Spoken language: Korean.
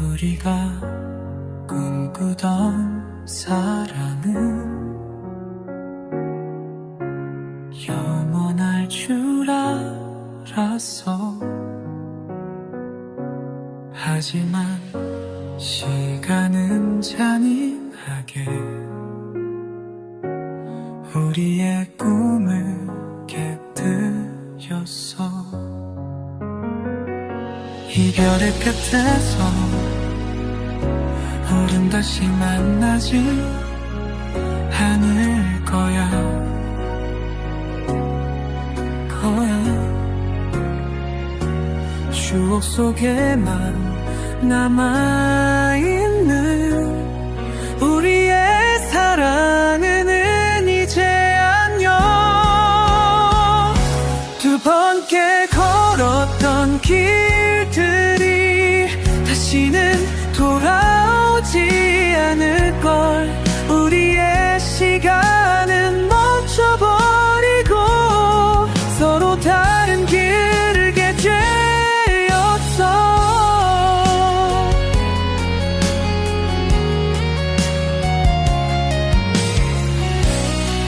우리가 꿈꾸던 사랑은 영원할 줄 알았어 하지만 시간은 잔인하게 우리의 꿈을 깨뜨렸어 이별의 끝에서 다시 만나지 않을 거야. 거야. 추억 속에만 남아있는 우리의 사랑은 이제 안녕 두 번께 걸었던 길 시